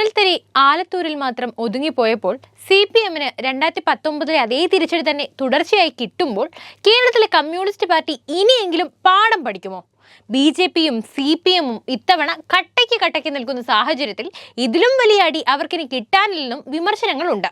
മണൽത്തരി ആലത്തൂരിൽ മാത്രം ഒതുങ്ങിപ്പോയപ്പോൾ C P എമ്മിന് രണ്ടായിരത്തി പത്തൊമ്പതിലെ അതേ തിരിച്ചടി തന്നെ തുടർച്ചയായി കിട്ടുമ്പോൾ കേരളത്തിലെ കമ്മ്യൂണിസ്റ്റ് പാർട്ടി ഇനിയെങ്കിലും പാഠം പഠിക്കുമോ? ബി ജെ പിയും സി പി എമ്മും ഇത്തവണ കട്ടയ്ക്ക് കട്ടയ്ക്ക് നിൽക്കുന്ന സാഹചര്യത്തിൽ ഇതിലും വലിയ അടി അവർക്കിനി കിട്ടാനില്ലെന്നും വിമർശനങ്ങളുണ്ട്.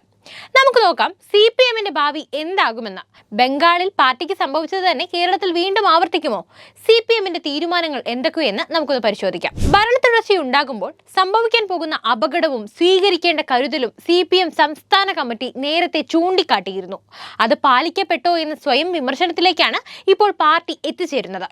നമുക്ക് നോക്കാം. സി പി എമ്മിന്റെ ഭാവി എന്താകുമെന്ന്. ബംഗാളിൽ പാർട്ടിക്ക് സംഭവിച്ചത് തന്നെ കേരളത്തിൽ വീണ്ടും ആവർത്തിക്കുമോ? സി പി എമ്മിന്റെ തീരുമാനങ്ങൾ എന്തൊക്കെയെന്ന് നമുക്കൊന്ന് പരിശോധിക്കാം. ഭരണത്തുടർച്ചയുണ്ടാകുമ്പോൾ സംഭവിക്കാൻ പോകുന്ന അപകടവും സ്വീകരിക്കേണ്ട കരുതലും സി പി എം സംസ്ഥാന കമ്മിറ്റി നേരത്തെ ചൂണ്ടിക്കാട്ടിയിരുന്നു. അത് പാലിക്കപ്പെട്ടോ എന്ന സ്വയം വിമർശനത്തിലേക്കാണ് ഇപ്പോൾ പാർട്ടി എത്തിച്ചേരുന്നത്.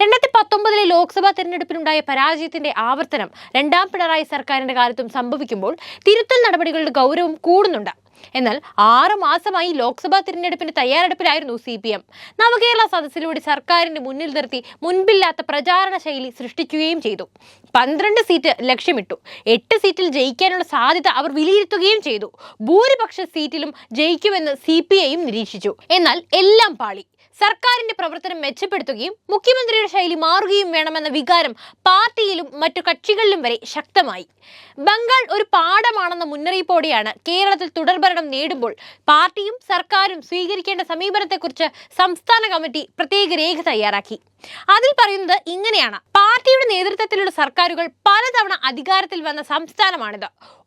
രണ്ടായിരത്തി പത്തൊമ്പതിലെ ലോക്സഭാ തെരഞ്ഞെടുപ്പിലുണ്ടായ പരാജയത്തിന്റെ ആവർത്തനം രണ്ടാം പിണറായി സർക്കാരിന്റെ കാലത്തും സംഭവിക്കുമ്പോൾ തിരുത്തൽ നടപടികളുടെ ഗൗരവം കൂടുന്നുണ്ട്. എന്നാൽ ആറ് മാസമായി ലോക്സഭാ തിരഞ്ഞെടുപ്പിന് തയ്യാറെടുപ്പിലായിരുന്നു സി പി എം. നവകേരള സദസ്സിലൂടെ സർക്കാരിന്റെ മുന്നിൽ നിർത്തി മുൻപില്ലാത്ത പ്രചാരണ ശൈലി സൃഷ്ടിക്കുകയും ചെയ്തു. പന്ത്രണ്ട് സീറ്റ് ലക്ഷ്യമിട്ടു. എട്ട് സീറ്റിൽ ജയിക്കാനുള്ള സാധ്യത അവർ വിലയിരുത്തുകയും ചെയ്തു. ഭൂരിപക്ഷ സീറ്റിലും ജയിക്കുമെന്ന് സി പി ഐയും നിരീക്ഷിച്ചു. എന്നാൽ എല്ലാം പാളി. സർക്കാരിന്റെ പ്രവർത്തനം മെച്ചപ്പെടുത്തുകയും മുഖ്യമന്ത്രിയുടെ ശൈലി മാറുകയും വേണമെന്ന വികാരം പാർട്ടിയിലും മറ്റു കക്ഷികളിലും വരെ ശക്തമായി. ബംഗാൾ ഒരു പാഠമാണെന്ന മുന്നറിയിപ്പോടെയാണ് കേരളത്തിൽ തുടർഭരണം നേടുമ്പോൾ പാർട്ടിയും സർക്കാരും സ്വീകരിക്കേണ്ട സമീപനത്തെക്കുറിച്ച് സംസ്ഥാന കമ്മിറ്റി പ്രത്യേക രേഖ തയ്യാറാക്കി. അതിൽ പറയുന്നത് ഇങ്ങനെയാണ്. പാർട്ടിയുടെ നേതൃത്വത്തിലുള്ള സർക്കാരുകൾ പലതവണ അധികാരത്തിൽ വന്ന സംസ്ഥാനമാണിത്.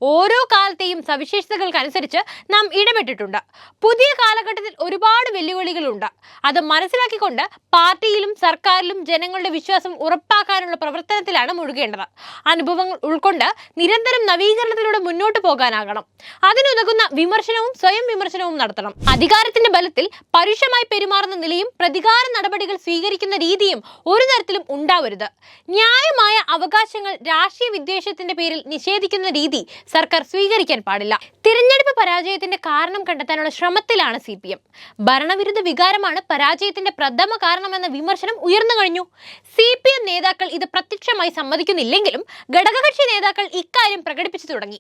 ഓരോ കാലത്തെയും സവിശേഷതകൾക്കനുസരിച്ച് നാം ഇടപെട്ടിട്ടുണ്ട്. പുതിയ കാലഘട്ടത്തിൽ ഒരുപാട് വെല്ലുവിളികളുണ്ട്. അത് മനസ്സിലാക്കിക്കൊണ്ട് പാർട്ടിയിലും സർക്കാരിലും ജനങ്ങളുടെ വിശ്വാസം ഉറപ്പാക്കാനുള്ള പ്രവർത്തനത്തിലാണ് മുഴുകേണ്ടത്. അനുഭവങ്ങൾ ഉൾക്കൊണ്ട് നിരന്തരം നവീകരണത്തിലൂടെ മുന്നോട്ട് പോകാനാകണം. അതിനുതകുന്ന വിമർശനവും സ്വയം വിമർശനവും നടത്തണം. അധികാരത്തിന്റെ ബലത്തിൽ പരുഷമായി പെരുമാറുന്ന നിലയും പ്രതികാര നടപടികൾ സ്വീകരിക്കുന്ന രീതിയും ഒരു തരത്തിലും ഉണ്ടാവരുത്. ന്യായമായ അവകാശങ്ങൾ രാഷ്ട്രീയ വിദ്വേഷത്തിന്റെ പേരിൽ നിഷേധിക്കുന്ന രീതി സർക്കാർ സ്വീകരിക്കാൻ പാടില്ല. തിരഞ്ഞെടുപ്പ് പരാജയത്തിന്റെ കാരണം കണ്ടെത്താനുള്ള ശ്രമത്തിലാണ് സി പി എം. ഭരണവിരുദ്ധ വികാരമാണ് പരാജയത്തിന്റെ പ്രഥമ കാരണമെന്ന വിമർശനം ഉയർന്നു കഴിഞ്ഞു. സി പി എം നേതാക്കൾ ഇത് പ്രത്യക്ഷമായി സമ്മതിക്കുന്നില്ലെങ്കിലും ഘടകകക്ഷി നേതാക്കൾ ഇക്കാര്യം പ്രകടിപ്പിച്ചു തുടങ്ങി.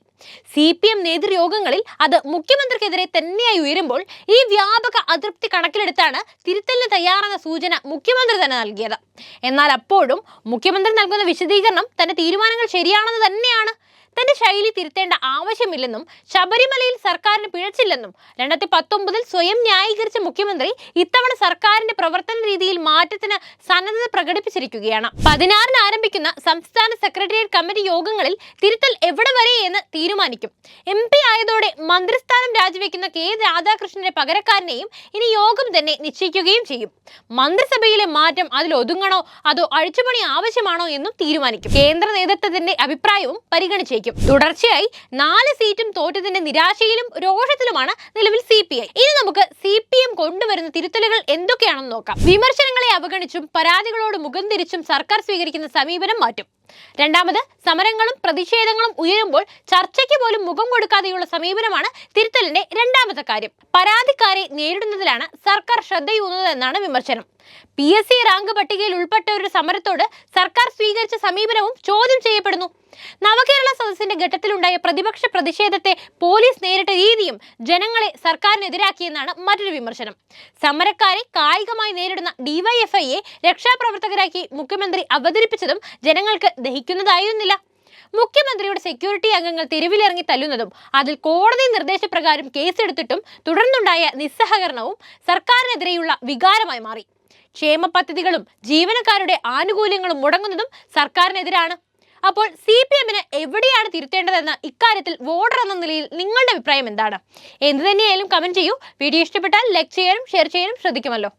സി പി എം നേതൃയോഗങ്ങളിൽ അത് മുഖ്യമന്ത്രിക്കെതിരെ തന്നെയായി ഉയരുമ്പോൾ ഈ വ്യാപക അതൃപ്തി കണക്കിലെടുത്താണ് തിരുത്തലിന് തയ്യാറെന്ന സൂചന മുഖ്യമന്ത്രി തന്നെ നൽകിയത്. എന്നാൽ അപ്പോഴും മുഖ്യമന്ത്രി നൽകുന്ന വിശദീകരണം തന്റെ തീരുമാനങ്ങൾ ശരിയാണെന്ന് തന്നെയാണ് തന്റെ ശൈലി തിരുത്തേണ്ട ആവശ്യമില്ലെന്നും ശബരിമലയിൽ സർക്കാരിന് പിഴച്ചില്ലെന്നും രണ്ടായിരത്തി പത്തൊമ്പതിൽ സ്വയം ന്യായീകരിച്ച മുഖ്യമന്ത്രി ഇത്തവണ സർക്കാരിന്റെ പ്രവർത്തന രീതിയിൽ മാറ്റത്തിന് സന്നദ്ധത പ്രകടിപ്പിച്ചിരിക്കുകയാണ്. പതിനാറിന് ആരംഭിക്കുന്ന സംസ്ഥാന സെക്രട്ടേറിയറ്റ് കമ്മിറ്റി യോഗങ്ങളിൽ തിരുത്തൽ എവിടെ വരെ എന്ന് തീരുമാനിക്കും. എം പി ആയതോടെ മന്ത്രിസ്ഥാനം രാജിവെക്കുന്ന കെ രാധാകൃഷ്ണന്റെ പകരക്കാരനെയും ഇനി യോഗം തന്നെ നിശ്ചയിക്കുകയും ചെയ്യും. മന്ത്രിസഭയിലെ മാറ്റം അതിൽ ഒതുങ്ങണോ? അതോ അഴിച്ചുപണി ആവശ്യമാണോ എന്നും തീരുമാനിക്കും. കേന്ദ്ര നേതൃത്വത്തിന്റെ അഭിപ്രായവും പരിഗണിച്ചേക്കും. തുടർച്ചയായി നാല് സീറ്റും തോറ്റതിന്റെ നിരാശയിലും രോഷത്തിലുമാണ് നിലവിൽ സി പി ഐ. ഇനി നമുക്ക് സി പി എം കൊണ്ടുവരുന്ന തിരുത്തലുകൾ എന്തൊക്കെയാണെന്ന് നോക്കാം. വിമർശനങ്ങളെ അവഗണിച്ചും പരാതികളോട് മുഖം തിരിച്ചും സർക്കാർ സ്വീകരിക്കുന്ന സമീപനം മാറ്റും. രണ്ടാമത് സമരങ്ങളും പ്രതിഷേധങ്ങളും ഉയരുമ്പോൾ ചർച്ചയ്ക്ക് പോലും മുഖം കൊടുക്കാതെയുള്ള സമീപനമാണ് തിരുത്തലിന്റെ രണ്ടാമത്തെ കാര്യം. പരാതിക്കാരെ നേരിടുന്നതിലാണ് സർക്കാർ ശ്രദ്ധയൂന്നുന്നതെന്നാണ് വിമർശനം. പി എസ് സി റാങ്ക് പട്ടികയിൽ ഉൾപ്പെട്ടവരുടെ സമരത്തോട് സർക്കാർ സ്വീകരിച്ച സമീപനവും ചോദ്യം ചെയ്യപ്പെടുന്നു. ഘട്ടത്തിലുണ്ടായ പ്രതിപക്ഷ പ്രതിഷേധത്തെ പോലീസ് നേരിട്ട രീതിയും ജനങ്ങളെ സർക്കാരിനെതിരാക്കിയെന്നാണ് മറ്റൊരു വിമർശനം. സമരക്കാരെ കായികമായി നേരിടുന്ന ഡിവൈഎഫ്ഐയെ രക്ഷാപ്രവർത്തകരാക്കി മുഖ്യമന്ത്രി അവതരിപ്പിച്ചതും ജനങ്ങൾക്ക് ദഹിക്കുന്നതായിരുന്നില്ല. മുഖ്യമന്ത്രിയുടെ സെക്യൂരിറ്റി അംഗങ്ങൾ തെരുവിലിറങ്ങി തല്ലുന്നതും അതിൽ കോടതി നിർദ്ദേശപ്രകാരം കേസെടുത്തിട്ടും തുടർന്നുണ്ടായ നിസ്സഹകരണവും സർക്കാരിനെതിരെയുള്ള വികാരമായി മാറി. ക്ഷേമ പദ്ധതികളും ജീവനക്കാരുടെ ആനുകൂല്യങ്ങളും മുടങ്ങുന്നതും സർക്കാരിനെതിരാണ്. അപ്പോൾ സി പി എമ്മിന് എവിടെയാണ് തിരുത്തേണ്ടതെന്ന് ഇക്കാര്യത്തിൽ വോട്ടർ എന്ന നിലയിൽ നിങ്ങളുടെ അഭിപ്രായം എന്താണ്? എന്ത് തന്നെയായാലും കമന്റ് ചെയ്യൂ. വീഡിയോ ഇഷ്ടപ്പെട്ടാൽ ലൈക്ക് ചെയ്യാനും ഷെയർ ചെയ്യാനും ശ്രദ്ധിക്കുമല്ലോ.